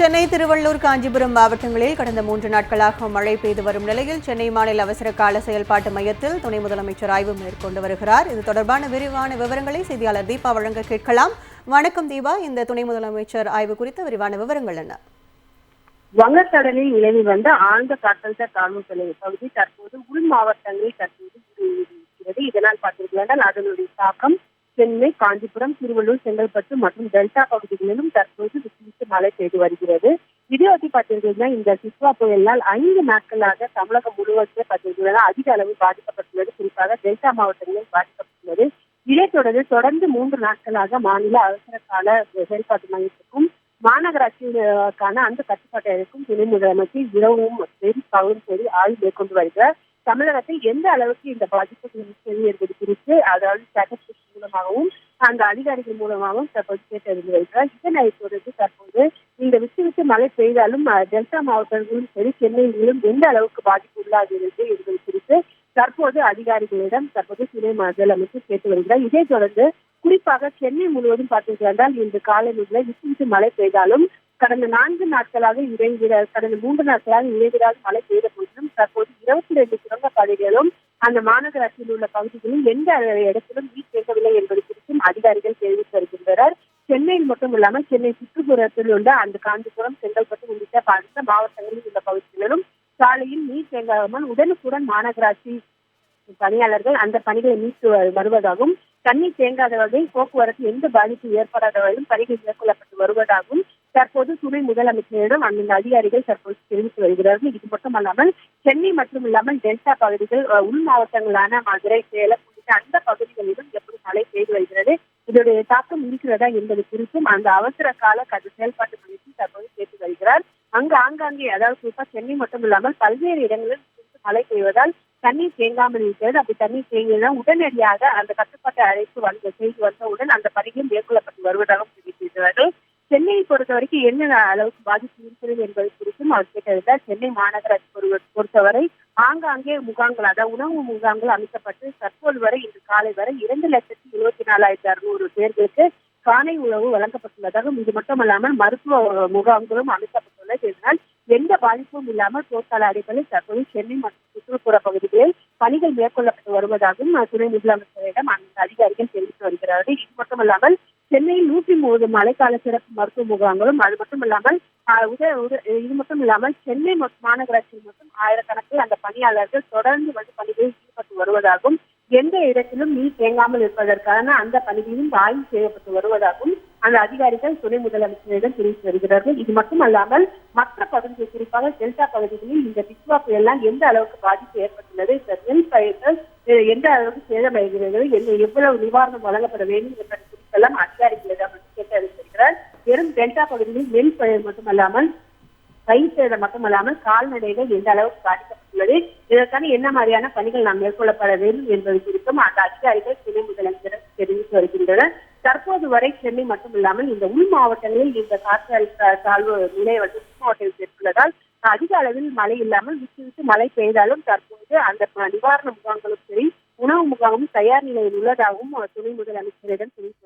சென்னை திருவள்ளூர் காஞ்சிபுரம் மாவட்டங்களில் கடந்த மூன்று நாட்களாக மழை பெய்து வரும் நிலையில் சென்னை மாநில அவசர கால செயல்பாட்டு மையத்தில் துணை முதலமைச்சர் ஆய்வு மேற்கொண்டு வருகிறார். இது தொடர்பான விரிவான விவரங்களை செய்தியாளர் தீபா வழங்க கேட்கலாம். வணக்கம் தீபா. இந்த துணை முதலமைச்சர் ஆய்வு குறித்த விரிவான விவரங்கள் என்ன? வங்கக்கடலில் நிலவி வந்த ஆழ்ந்த காற்றழுத்த தாழ்வு நிலை பகுதி தற்போது உள் மாவட்டங்களில் தற்போது இருக்கிறது. இதனால் பார்த்தீர்கள் அதனுடைய தாக்கம் சென்னை காஞ்சிபுரம் திருவள்ளூர் செங்கல்பட்டு மற்றும் டெல்டா பகுதிகளிலும் தற்போது விட்டு மழை பெய்து வருகிறது. இதையொட்டி பார்த்தீங்கன்னா இந்த சித்வா புயலால் ஐந்து நாட்களாக தமிழகம் முழுவதுமே பார்த்தீங்கன்னா அதிக அளவு பாதிக்கப்பட்டுள்ளது. குறிப்பாக டெல்டா மாவட்டங்களில் பாதிக்கப்பட்டுள்ளது. இதைத் தொடர்ந்து தொடர்ந்து மூன்று நாட்களாக மாநில அவசர கால செயல்பாட்டு மையத்துக்கும் மாநகராட்சிக்கான அந்த கட்டுப்பாட்டை துணை முதலமைச்சர் இரவும் சரி பகலும் சரி ஆய்வு மேற்கொண்டு வருகிறார். தமிழகத்தில் எந்த அளவுக்கு இந்த பாதிப்பு இருக்கிறது என்பது குறித்து அதாவது ஸ்டாட்டிஸ்டிக்ஸ் மூலமாகவும் அந்த அதிகாரிகள் மூலமாகவும் தற்போது கேட்டறிந்து வருகிறார். இதனை தொடர்ந்து தற்போது இந்த விட்டு விட்டு மழை பெய்தாலும் டெல்டா மாவட்டங்களிலும் சரி சென்னையிலும் எந்த அளவுக்கு பாதிப்பு உள்ளாகிறது என்பது குறித்து தற்போது அதிகாரிகளிடம் தற்போது துணை முதலமைச்சர் கேட்டு வருகிறார். இதைத் தொடர்ந்து குறிப்பாக சென்னை முழுவதும் பார்த்தீர்கள் இன்று காலை முதல் விட்டு விட்டு மழை பெய்தாலும் கடந்த நான்கு நாட்களாக இறங்கிறார் கடந்த மூன்று நாட்களாக இறங்கிறார் மழை பெய்த போதிலும் தற்போது இருபத்தி ரெண்டு சுரங்க பாதைகளும் அந்த மாநகராட்சியில் உள்ள பகுதிகளில் எந்த இடத்திலும் நீர் தேங்கவில்லை என்பது குறித்தும் அதிகாரிகள் தெரிவித்து வருகின்றனர். சென்னையில் மட்டும் இல்லாமல் சென்னை சுற்றுப்புறத்தில் உள்ள அந்த காஞ்சிபுரம் செங்கல்பட்டு உள்ளிட்ட பல மாவட்டங்களில் உள்ள பகுதிகளிலும் சாலையில் நீர் தேங்காமல் உடனுக்குடன் மாநகராட்சி பணியாளர்கள் அந்த பணிகளை மீட்டு வ- வருவதாகவும் தண்ணீர் தேங்காத வகையில் போக்குவரத்து எந்த பாதிப்பு ஏற்படாத வகையிலும் பணிகள் மேற்கொள்ளப்பட்டு வருவதாகவும் தற்போது துணை முதலமைச்சரிடம் அந்தந்த அதிகாரிகள் தற்போது தெரிவித்து வருகிறார்கள். இது மட்டுமல்லாமல் சென்னை மட்டும் இல்லாமல் டெல்டா பகுதிகள் உள் மாவட்டங்களான மதுரை சேலம் உள்ளிட்ட அந்த பகுதிகளிலும் எப்படி மழை பெய்து வருகிறது இதோடைய தாக்கம் இருக்கிறதா என்பது குறித்தும் அந்த அவசர கால கது செயல்பாட்டு மையத்தில் தற்போது கேட்டு வருகிறார். அங்கு ஆங்காங்கே அதாவது குறிப்பா சென்னை மட்டும் இல்லாமல் பல்வேறு இடங்களில் மழை பெய்வதால் தண்ணீர் தேங்காமல் இருக்கிறது. அப்படி தண்ணீர் தேங்கினால் உடனடியாக அந்த கட்டுப்பாட்டு அழைப்பு வந்த செய்தி வந்தவுடன் அந்த பணிகள் மேற்கொள்ளப்பட்டு வருவதாக பொறுத்த வரைக்கும் என்ன அளவுக்கு பாதிப்பு இருக்கிறது என்பது குறித்தும் அவர் கேட்டறிந்தார் சென்னை மாநகராட்சி பொறுத்தவரை ஆங்காங்கே முகாம்கள் அதாவது உணவு முகாம்கள் அமைக்கப்பட்டு தற்போது வரை இன்று காலை வரை இரண்டு லட்சத்தி இருபத்தி நாலாயிரத்தி அறுநூறு பேர்களுக்கு காலை உணவு வழங்கப்பட்டுள்ளதாகவும் இது மட்டுமல்லாமல் மருத்துவ முகாம்களும் அமைக்கப்பட்டுள்ளது இதனால் எந்த பாதிப்பும் இல்லாமல் போர்க்கால அடிப்படையில் தற்போது சென்னை மற்றும் சுற்றுப்புற பகுதிகளில் பணிகள் மேற்கொள்ளப்பட்டு வருவதாகவும் துணை முதலமைச்சரிடம் அந்த அதிகாரிகள் தெரிவித்து வருகிறார்கள். இது மட்டுமல்லாமல் சென்னையில் நூற்றி மூணு மழைக்கால சிறப்பு மருத்துவ முகாம்களும் அது மட்டும் இல்லாமல் இது மட்டும் இல்லாமல் சென்னை மற்றும் மாநகராட்சியில் மட்டும் ஆயிரக்கணக்கில் அந்த பணியாளர்கள் தொடர்ந்து வந்து பணிகளில் ஈடுபட்டு வருவதாகவும் எந்த இடத்திலும் நீர் தேங்காமல் இருப்பதற்கான அந்த பணிகளும் ஆய்வு செய்யப்பட்டு வருவதாகவும் அந்த அதிகாரிகள் துணை முதலமைச்சரிடம் தெரிவித்து வருகிறார்கள். இது மட்டுமல்லாமல் மற்ற பகுதிகள் குறிப்பாக டெல்டா பகுதிகளில் இந்த பிஸ்வா புயலால் எந்த அளவுக்கு பாதிப்பு ஏற்பட்டுள்ளது இந்த நெல் பயிர்கள் எந்த அளவுக்கு சேதமடைகிறது எவ்வளவு நிவாரணம் வழங்கப்பட வேண்டும் என்ற எல்லாம் அதிகாரிகளிடம் வந்து கேட்டறிந்திருக்கிறார் வெறும் டெல்டா பகுதிகளில் நெல் பயிர் மட்டுமல்லாமல் பயிர் சேதம் மட்டுமல்லாமல் கால்நடைகள் எந்த அளவுக்கு பாதிக்கப்பட்டுள்ளது இதற்கான என்ன மாதிரியான பணிகள் நாம் மேற்கொள்ளப்பட வேண்டும் என்பது குறித்தும் அந்த அதிகாரிகள் துணை முதலமைச்சர் தெரிவித்து வருகின்றனர். தற்போது வரை சென்னை மட்டுமில்லாமல் இந்த உள் மாவட்டங்களில் இந்த காற்று தாழ்வு நிலை வந்து உள் மாவட்டத்தில் ஏற்பட்டுள்ளதால் அதிக அளவில் மழை இல்லாமல் விட்டு விட்டு மழை பெய்தாலும் தற்போது அந்த நிவாரண முகாம்களும் சரி உணவு முகாமும் தயார் நிலையில் உள்ளதாகவும் துணை முதலமைச்சரிடம் தெரிவித்து